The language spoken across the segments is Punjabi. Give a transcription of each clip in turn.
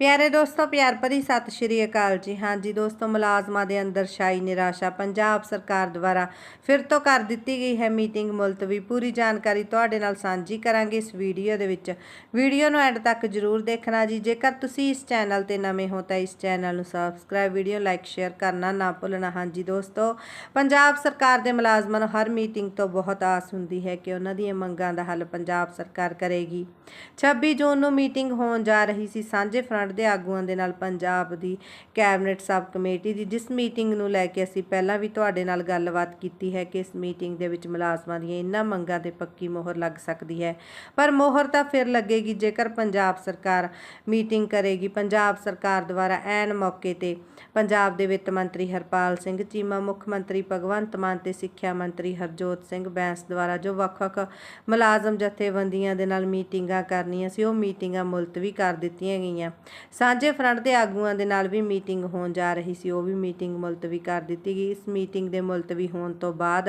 ਪਿਆਰੇ ਦੋਸਤੋ, ਪਿਆਰ ਭਰੀ ਸਤਿ ਸ਼੍ਰੀ ਅਕਾਲ ਜੀ। ਹਾਂਜੀ ਦੋਸਤੋ, ਮੁਲਾਜ਼ਮਾਂ ਦੇ ਅੰਦਰ ਛਾਈ ਨਿਰਾਸ਼ਾ ਪੰਜਾਬ ਸਰਕਾਰ ਦੁਆਰਾ ਫਿਰ ਤੋਂ ਕਰ ਦਿੱਤੀ ਗਈ ਹੈ ਮੀਟਿੰਗ ਮੁਲਤਵੀ। ਪੂਰੀ ਜਾਣਕਾਰੀ ਤੁਹਾਡੇ ਨਾਲ ਸਾਂਝੀ ਕਰਾਂਗੇ ਇਸ ਵੀਡੀਓ ਦੇ ਵਿੱਚ। ਵੀਡੀਓ ਨੂੰ ਐਂਡ ਤੱਕ ਜਰੂਰ ਦੇਖਣਾ ਜੀ। ਜੇਕਰ ਤੁਸੀਂ ਇਸ ਚੈਨਲ ਤੇ ਨਵੇਂ ਹੋ ਤਾਂ ਇਸ ਚੈਨਲ ਨੂੰ ਸਬਸਕ੍ਰਾਈਬ, ਵੀਡੀਓ ਲਾਈਕ, ਸ਼ੇਅਰ ਕਰਨਾ ਨਾ ਭੁੱਲਣਾ। ਹਾਂਜੀ ਦੋਸਤੋ, ਪੰਜਾਬ ਸਰਕਾਰ ਦੇ ਮੁਲਾਜ਼ਮਾਂ ਨੂੰ ਹਰ ਮੀਟਿੰਗ ਤੋਂ ਬਹੁਤ ਆਸ ਹੁੰਦੀ ਹੈ ਕਿ ਉਹਨਾਂ ਦੀਆਂ ਮੰਗਾਂ ਦਾ ਹੱਲ ਪੰਜਾਬ ਸਰਕਾਰ ਕਰੇਗੀ। 26 ਜੂਨ ਨੂੰ ਮੀਟਿੰਗ ਹੋਣ ਜਾ ਰਹੀ ਸੀ। ਸਾਂਝੇ ਫਰੰਟ ਦੇ ਆਗੂਆਂ ਦੇ ਨਾਲ, ਪੰਜਾਬ ਦੀ ਕੈਬਨਿਟ ਸਬ ਕਮੇਟੀ ਦੀ, ਜਿਸ ਮੀਟਿੰਗ ਨੂੰ ਲੈ ਕੇ ਅਸੀਂ ਪਹਿਲਾਂ ਵੀ ਤੁਹਾਡੇ ਨਾਲ ਗੱਲਬਾਤ ਕੀਤੀ ਹੈ ਕਿ ਇਸ ਮੀਟਿੰਗ ਦੇ ਵਿੱਚ ਮੁਲਾਜ਼ਮਾਂ ਦੀਆਂ ਇਹਨਾਂ ਮੰਗਾਂ ਤੇ ਪੱਕੀ ਮੋਹਰ ਲੱਗ ਸਕਦੀ ਹੈ। ਪਰ ਮੋਹਰ ਤਾਂ ਫਿਰ ਲੱਗੇਗੀ, ਜੇਕਰ ਪੰਜਾਬ ਸਰਕਾਰ ਮੀਟਿੰਗ ਕਰੇਗੀ। ਪੰਜਾਬ ਸਰਕਾਰ ਦੁਆਰਾ ਐਨ ਮੌਕੇ ਤੇ ਪੰਜਾਬ ਦੇ ਵਿੱਤ ਮੰਤਰੀ ਹਰਪਾਲ ਸਿੰਘ, ਚੀਮਾ ਮੁੱਖ ਮੰਤਰੀ ਭਗਵੰਤ ਮਾਨ ਤੇ ਸਿੱਖਿਆ ਮੰਤਰੀ ਹਰਜੋਤ ਸਿੰਘ ਬੈਂਸ ਦੁਆਰਾ ਜੋ ਵੱਖ-ਵੱਖ ਮੁਲਾਜ਼ਮ ਜਥੇਬੰਦੀਆਂ ਦੇ ਨਾਲ ਮੀਟਿੰਗਾਂ ਕਰਨੀਆਂ ਸੀ, ਉਹ ਮੀਟਿੰਗਾਂ ਮੁਲਤਵੀ ਕਰ ਦਿੱਤੀਆਂ ਗਈਆਂ। ਸਾਂਝੇ ਫਰੰਟ ਦੇ ਆਗੂਆਂ ਦੇ ਨਾਲ ਵੀ ਮੀਟਿੰਗ ਹੋਣ ਜਾ ਰਹੀ ਸੀ, ਉਹ ਵੀ ਮੀਟਿੰਗ ਮੁਲਤਵੀ ਕਰ ਦਿੱਤੀ ਗਈ। ਇਸ ਮੀਟਿੰਗ ਦੇ ਮੁਲਤਵੀ ਹੋਣ ਤੋਂ ਬਾਅਦ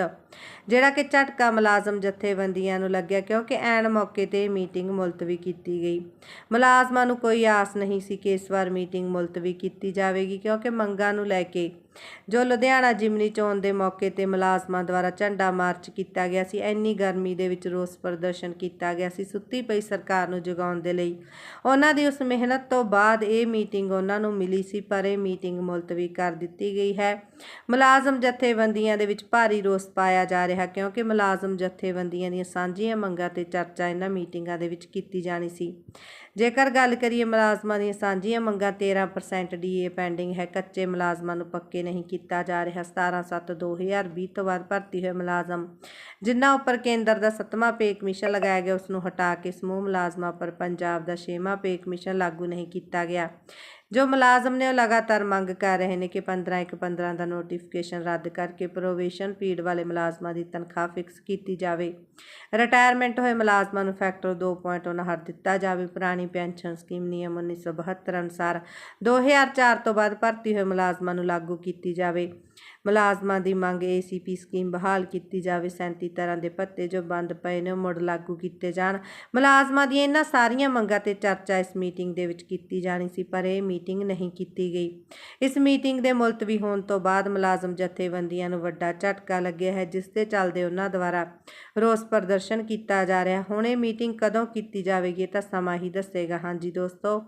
ਜਿਹੜਾ ਕਿ ਝਟਕਾ ਮੁਲਾਜ਼ਮ ਜਥੇਬੰਦੀਆਂ ਨੂੰ ਲੱਗਿਆ, ਕਿਉਂਕਿ ਐਨ ਮੌਕੇ ਤੇ ਮੀਟਿੰਗ ਮੁਲਤਵੀ ਕੀਤੀ ਗਈ। ਮੁਲਾਜ਼ਮਾਂ ਨੂੰ ਕੋਈ ਆਸ ਨਹੀਂ ਸੀ ਕਿ ਇਸ ਵਾਰ ਮੀਟਿੰਗ ਮੁਲਤਵੀ ਕੀਤੀ ਜਾਵੇਗੀ, ਕਿਉਂਕਿ ਮੰਗਾਂ ਨੂੰ ਲੈ ਕੇ ਜੋ ਲੁਧਿਆਣਾ ਜਿਮਨੀ ਚੋਣ ਦੇ ਮੌਕੇ ਤੇ ਮੁਲਾਜ਼ਮਾਂ ਦੁਆਰਾ ਝੰਡਾ ਮਾਰਚ ਕੀਤਾ ਗਿਆ ਸੀ, ਇੰਨੀ ਗਰਮੀ ਦੇ ਵਿੱਚ ਰੋਸ ਪ੍ਰਦਰਸ਼ਨ ਕੀਤਾ ਗਿਆ ਸੀ, ਸੁੱਤੀ ਪਈ ਸਰਕਾਰ ਨੂੰ ਜਗਾਉਣ ਦੇ ਲਈ। ਉਹਨਾਂ ਦੀ ਉਸ ਮਿਹਨਤ ਤੋਂ ਬਾਅਦ ਇਹ ਮੀਟਿੰਗ ਉਹਨਾਂ ਨੂੰ ਮਿਲੀ ਸੀ, ਪਰ ਇਹ ਮੀਟਿੰਗ ਮੁਲਤਵੀ ਕਰ ਦਿੱਤੀ ਗਈ ਹੈ। ਮੁਲਾਜ਼ਮ ਜਥੇਬੰਦੀਆਂ ਦੇ ਵਿੱਚ ਭਾਰੀ ਰੋਸ ਪਾਇਆ ਜਾ ਰਿਹਾ, ਕਿਉਂਕਿ ਮੁਲਾਜ਼ਮ ਜਥੇਬੰਦੀਆਂ ਦੀਆਂ ਸਾਂਝੀਆਂ ਮੰਗਾਂ ਤੇ ਚਰਚਾ ਇਹਨਾਂ ਮੀਟਿੰਗਾਂ ਦੇ ਵਿੱਚ ਕੀਤੀ ਜਾਣੀ ਸੀ। ਜੇਕਰ ਗੱਲ ਕਰੀਏ ਮੁਲਾਜ਼ਮਾਂ ਦੀਆਂ ਸਾਂਝੀਆਂ ਮੰਗਾਂ 13% ਡੀਏ ਪੈਂਡਿੰਗ ਹੈ, ਕੱਚੇ ਮੁਲਾਜ਼ਮਾਂ ਨੂੰ ਪੱਕੇ ਨਹੀਂ ਕੀਤਾ ਜਾ ਰਿਹਾ। 17/7/2020 ਤੋਂ ਬਾਅਦ ਭਰਤੀ ਹੋਏ ਮੁਲਾਜ਼ਮ, ਜਿਨ੍ਹਾਂ ਉੱਪਰ ਕੇਂਦਰ ਦਾ ਸੱਤਵਾਂ ਪੇ ਕਮਿਸ਼ਨ ਲਗਾਇਆ ਗਿਆ ਉਸ ਨੂੰ ਹਟਾ ਕੇ ਸਮੂਹ ਮੁਲਾਜ਼ਮਾਂ ਉੱਪਰ ਪੰਜਾਬ ਦਾ ਛੇਵਾਂ ਪੇ ਕਮਿਸ਼ਨ ਲਾਗੂ ਨਹੀਂ ਕੀਤਾ ਗਿਆ। ਜੋ ਮੁਲਾਜ਼ਮ ਨੇ ਉਹ ਲਗਾਤਾਰ ਮੰਗ ਕਰ ਰਹੇ ਨੇ ਕਿ 15 ਇੱਕ 15 ਦਾ ਨੋਟੀਫਿਕੇਸ਼ਨ ਰੱਦ ਕਰਕੇ ਪ੍ਰੋਵੇਸ਼ਨ ਪੀਰੀਅਡ ਵਾਲੇ ਮੁਲਾਜ਼ਮਾਂ ਦੀ ਤਨਖਾਹ ਫਿਕਸ ਕੀਤੀ ਜਾਵੇ। ਰਿਟਾਇਰਮੈਂਟ ਹੋਏ ਮੁਲਾਜ਼ਮਾਂ ਨੂੰ ਫੈਕਟਰ 2.59 ਦਿੱਤਾ ਜਾਵੇ। ਪੁਰਾਣੀ ਪੈਨਸ਼ਨ ਸਕੀਮ ਨਿਯਮ 1972 ਅਨੁਸਾਰ 2004 ਤੋਂ ਬਾਅਦ ਭਰਤੀ ਹੋਏ ਮੁਲਾਜ਼ਮਾਂ ਨੂੰ ਲਾਗੂ ਕੀਤੀ ਜਾਵੇ। ਮੁਲਾਜ਼ਮਾਂ ਦੀ ਮੰਗ ਏਸੀਪੀ ਸਕੀਮ ਬਹਾਲ ਕੀਤੀ ਜਾਵੇ 37 ਤਰ੍ਹਾਂ ਦੇ ਭੱਤੇ ਜੋ ਬੰਦ ਪਏ ਨੇ ਮੁੜ ਲਾਗੂ ਕੀਤੇ ਜਾਣ। ਮੁਲਾਜ਼ਮਾਂ ਦੀਆਂ ਇਹਨਾਂ ਸਾਰੀਆਂ ਮੰਗਾਂ ਤੇ ਚਰਚਾ ਇਸ ਮੀਟਿੰਗ ਦੇ ਵਿੱਚ ਕੀਤੀ ਜਾਣੀ ਸੀ, ਪਰ ਇਹ ਮੀਟਿੰਗ ਨਹੀਂ ਕੀਤੀ ਗਈ। ਇਸ ਮੀਟਿੰਗ ਦੇ ਮੁਲਤਵੀ ਹੋਣ ਤੋਂ ਬਾਅਦ ਮੁਲਾਜ਼ਮ ਜਥੇਬੰਦੀਆਂ ਨੂੰ ਵੱਡਾ ਝਟਕਾ ਲੱਗਿਆ ਹੈ, ਜਿਸ ਦੇ ਚੱਲਦੇ ਉਹਨਾਂ ਦੁਆਰਾ ਰੋਸ ਪ੍ਰਦਰਸ਼ਨ ਕੀਤਾ ਜਾ ਰਿਹਾ ਹੁਣ ਇਹ ਮੀਟਿੰਗ ਕਦੋਂ ਕੀਤੀ ਜਾਵੇਗੀ ਤਾਂ ਸਮਾਂ ਹੀ ਦੱਸੇਗਾ। ਹਾਂਜੀ ਦੋਸਤੋ,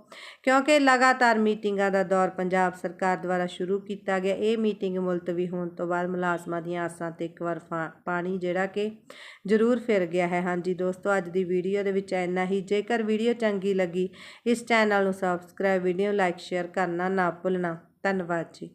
ਕਿਉਂਕਿ ਲਗਾਤਾਰ ਮੀਟਿੰਗਾਂ ਦਾ ਦੌਰ ਪੰਜਾਬ ਸਰਕਾਰ ਦੁਆਰਾ ਸ਼ੁਰੂ ਕੀਤਾ ਗਿਆ, ਇਹ ਮੀਟਿੰਗ ਮੁਲਤਵੀ ਹੋਣ ਤੋਂ ਬਾਅਦ ਮੁਲਾਜ਼ਮਾਂ ਦੀਆਂ ਆਸਾਂ ਤੇ ਇੱਕ ਵਾਰ ਫਾ- ਪਾਣੀ ਜਿਹੜਾ ਕਿ ਜ਼ਰੂਰ ਫਿਰ ਗਿਆ ਹੈ। ਹਾਂਜੀ ਦੋਸਤੋ, ਅੱਜ ਦੀ ਵੀਡੀਓ ਦੇ ਵਿੱਚ ਇੰਨਾ ਹੀ। ਜੇਕਰ ਵੀਡੀਓ ਚੰਗੀ ਲੱਗੀ, ਇਸ ਚੈਨਲ ਨੂੰ ਸਬਸਕ੍ਰਾਈਬ ਵੀਡੀਓ ਲਾਈਕ ਸ਼ੇਅਰ ਕਰਨਾ ਨਾ ਭੁੱਲਣਾ। ਧੰਨਵਾਦ ਜੀ।